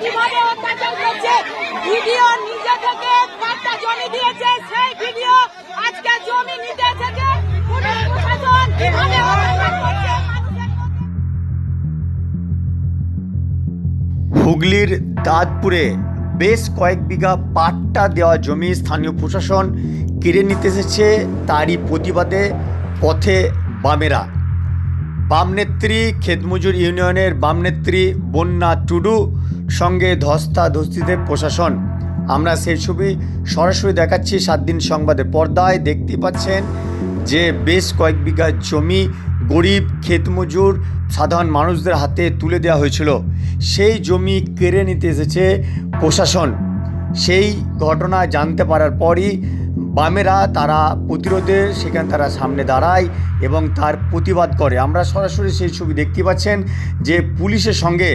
কীভাবে অত্যাচার করছে? ভিডিও নিজে থেকে জমি দিয়েছে, সেই ভিডিও আজকে জমি নিতে থেকে হুগলির দাঁতপুরে বেশ কয়েক বিঘা পাট্টা দেওয়া জমি স্থানীয় প্রশাসন কেড়ে নিতে এসেছে। তারই প্রতিবাদে পথে বামেরা। বামনেত্রী খেতমজুর ইউনিয়নের বামনেত্রী বন্যা টুডু সঙ্গে ধস্তাধস্তিতে প্রশাসন। আমরা সেই ছবি সরাসরি দেখাচ্ছি সাত দিন সংবাদে। পর্দায় দেখতে পাচ্ছেন যে বেশ কয়েক বিঘা জমি গরিব, ক্ষেতমজুর, সাধারণ মানুষদের হাতে তুলে দেওয়া হয়েছিল। সেই জমি কেড়ে নিতে এসেছে প্রশাসন। সেই ঘটনা জানতে পারার পরই বামেরা তারা প্রতিরোধে, সেখানে তারা সামনে দাঁড়ায় এবং তার প্রতিবাদ করে। আমরা সরাসরি সেই ছবি দেখতে পাচ্ছেন যে পুলিশের সঙ্গে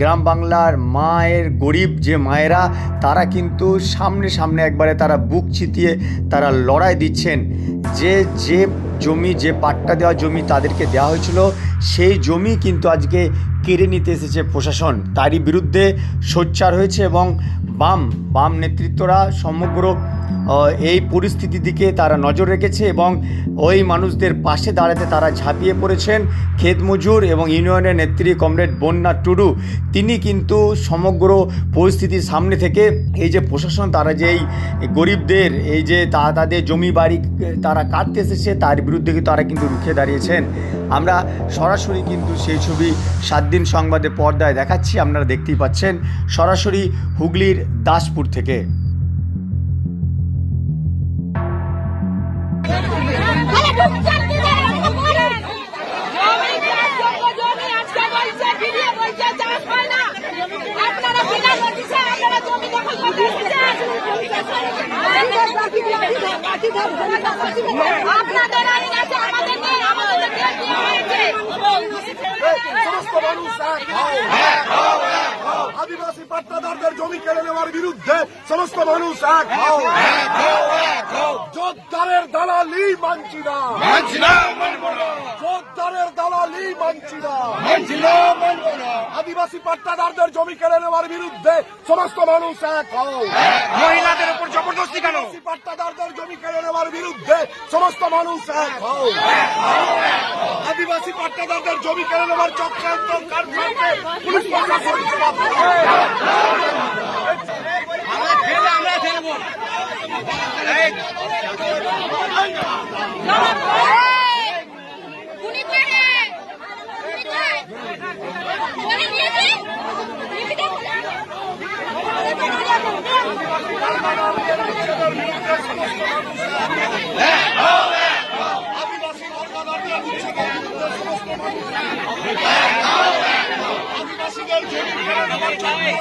গ্রাম বাংলার মায়ের গরিব যে মায়েরা, তারা কিন্তু সামনে সামনে একবারে তারা বুক চিতিয়ে তারা লড়াই দিচ্ছেন। যে যে জমি, যে পাট্টা দেওয়া জমি তাদেরকে দেওয়া হয়েছিল, সেই জমি কিন্তু আজকে কেড়ে নিতে এসেছে প্রশাসন। তারই বিরুদ্ধে সোচ্চার হয়েছে এবং বাম বাম নেতৃত্বরা সমগ্র এই পরিস্থিতির দিকে তারা নজর রেখেছে এবং ওই মানুষদের পাশে দাঁড়াতে তারা ঝাঁপিয়ে পড়েছেন ক্ষেত মজুর এবং ইউনিয়নের নেত্রী কমরেড বন্যা টুডু। তিনি কিন্তু সমগ্র পরিস্থিতির সামনে থেকে এই যে প্রশাসন, তারা যে এই গরিবদের, এই যে তা, তাদের জমি বাড়ি তারা কাটতে এসেছে, তার বিরুদ্ধে কিন্তু তারা কিন্তু রুখে দাঁড়িয়েছেন। আমরা সরাসরি কিন্তু সেই ছবি সাত দিন সংবাদে পর্দায় দেখাচ্ছি, আপনারা দেখতেই পাচ্ছেন। সরাসরি হুগলির দাসপুর থেকে। আপনাদের আইন আছে, আমাদের নেই, আমাদের। সমস্ত মানুষ এক হও। আদিবাসী পাট্টাদারদের জমি কেড়ে নেওয়ার বিরুদ্ধে সমস্ত মানুষ এক হও। জোরদারের দালালি মানছি না। জোরদারের দালালি মানছি না। আদিবাসী পাট্টাদারদের জমি কেড়ে নেওয়ার বিরুদ্ধে সমস্ত মানুষ এক হও। মহিলাদের উপর জবরদস্তি কেন? আদিবাসী পাট্টাদারদের জমি কেড়ে নেওয়ার বিরুদ্ধে সমস্ত মানুষ এক হও। আদিবাসী পাট্টাদারদের জমি কেড়ে নেওয়ার চক্রান্ত পুলিশ প্রশাসন জবাব দেবে। আমরা ফেললে আমরা ফেলব উনি করে উনি করে উনি দিয়েছে আদিবাসী পাট্টাদারদের উচ্ছেদের বিরুদ্ধে সমস্ত মানুষ এক হও। আদিবাসীদের জমি কেড়ে নেওয়ার চক্রান্ত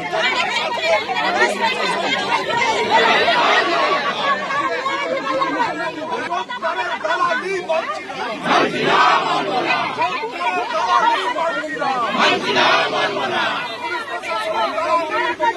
জোরদারের দালালি মানছি